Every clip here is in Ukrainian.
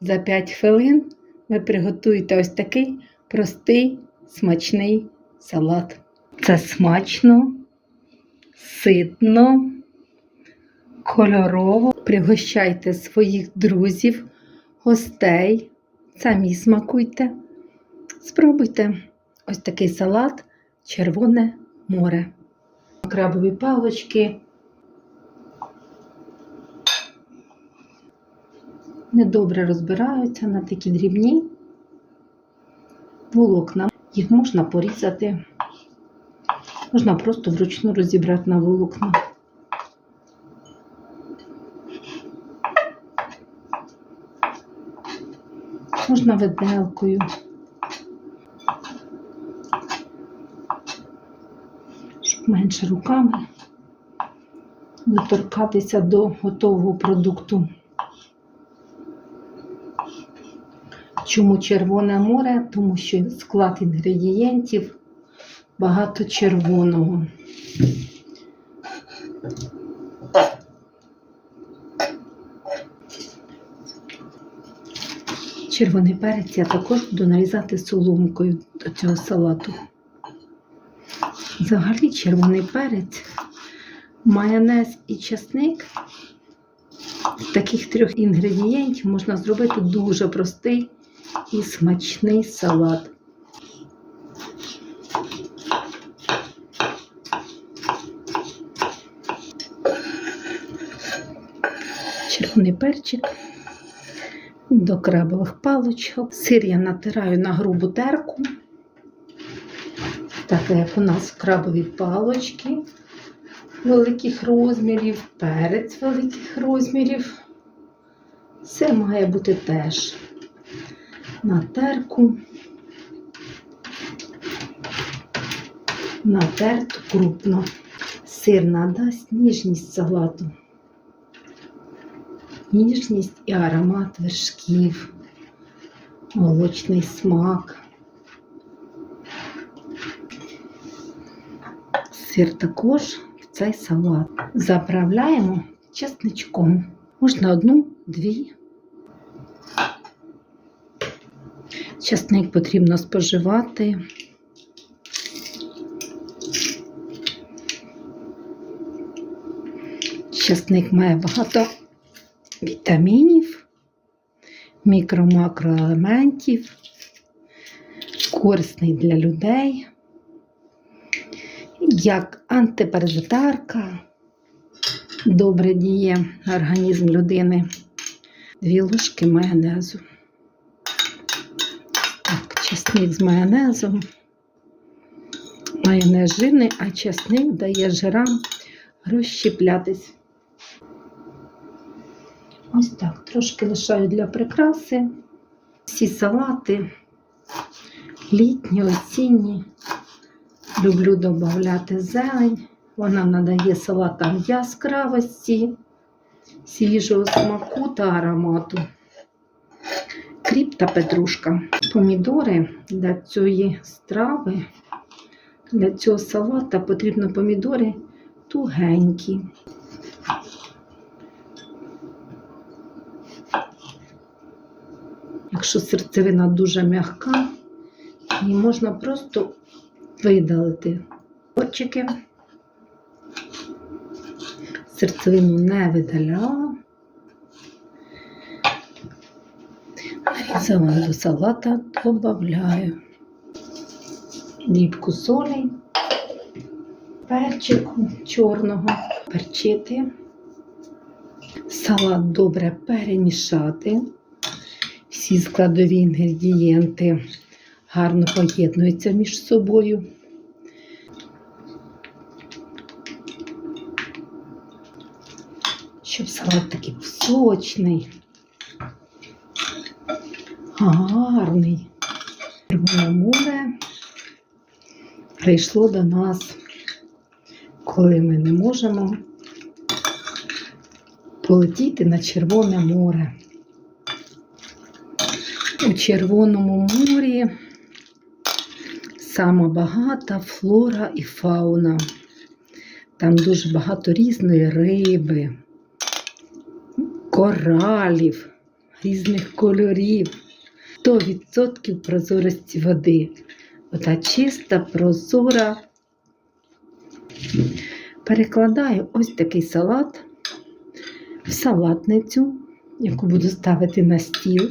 за 5 хвилин ви приготуєте ось такий простий смачний салат. Це смачно, ситно, кольорово. Пригощайте своїх друзів, гостей, самі смакуйте. Спробуйте ось такий салат Червоне море. Крабові палочки. Недобре розбираються на такі дрібні волокна. Їх можна порізати, можна просто вручну розібрати на волокна. Можна виделкою. Щоб менше руками доторкатися до готового продукту. Чому Червоне море? Тому що склад інгредієнтів багато червоного. Червоний перець я також буду нарізати соломкою до цього салату. Взагалі червоний перець, майонез і часник з таких трьох інгредієнтів можна зробити дуже простий і смачний салат. Червоний перчик до крабових палочок. Сир я натираю на грубу терку. Так як у нас крабові палочки великих розмірів, перець великих розмірів. Сир має бути теж на терку, натерто крупно. Сир надасть ніжність салату, ніжність і аромат вершків, молочний смак. Сир також цей салат. Заправляємо чесничком. Можна одну, дві. Часник потрібно споживати. Часник має багато вітамінів, мікро-макроелементів, корисний для людей, як антипаразитарка, добре діє організм людини, дві ложки майонезу. Так, чесник з майонезом. Майонез жирний, а чесник дає жирам розщеплятись. Ось так, трошки лишаю для прикраси. Всі салати літні, осінні. Люблю додати зелень. Вона надає салатам яскравості, свіжого смаку та аромату. Кріп та петрушка. Помідори для цієї страви, для цього салата потрібно помідори тугенькі. Якщо серцевина дуже м'яка, її можна просто видалити. Очики. Серцевину не видаляла. Нарізала до салата, додаю дрібку солі, перчику чорного, перчити. Салат добре перемішати. Всі складові інгредієнти гарно поєднуються між собою. Щоб салат такий сочний, гарний. Червоне море прийшло до нас, коли ми не можемо полетіти на Червоне море. У Червоному морі сама багата флора і фауна. Там дуже багато різної риби, коралів, різних кольорів, 100% прозорості води. Вода чиста, прозора. Перекладаю ось такий салат в салатницю, яку буду ставити на стіл.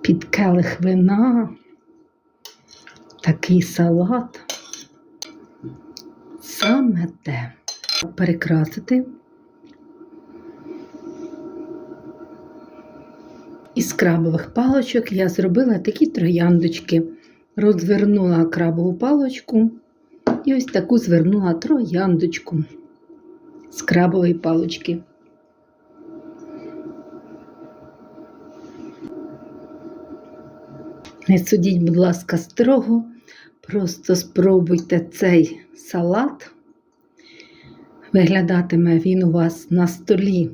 Під келих вина. Такий салат. Саме те. Перекрасити. Із крабових палочок я зробила такі трояндочки. Розвернула крабову палочку і ось таку звернула трояндочку з крабової палочки. Не судіть, будь ласка, строго. Просто спробуйте цей салат. Виглядатиме він у вас на столі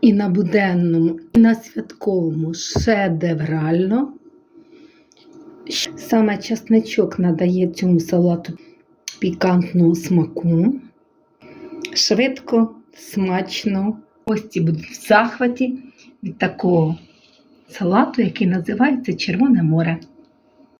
і на буденному, і на святковому шедеврально. Саме часничок надає цьому салату пікантного смаку. Швидко, смачно. Гості будуть в захваті від такого салату, який називається Червоне море.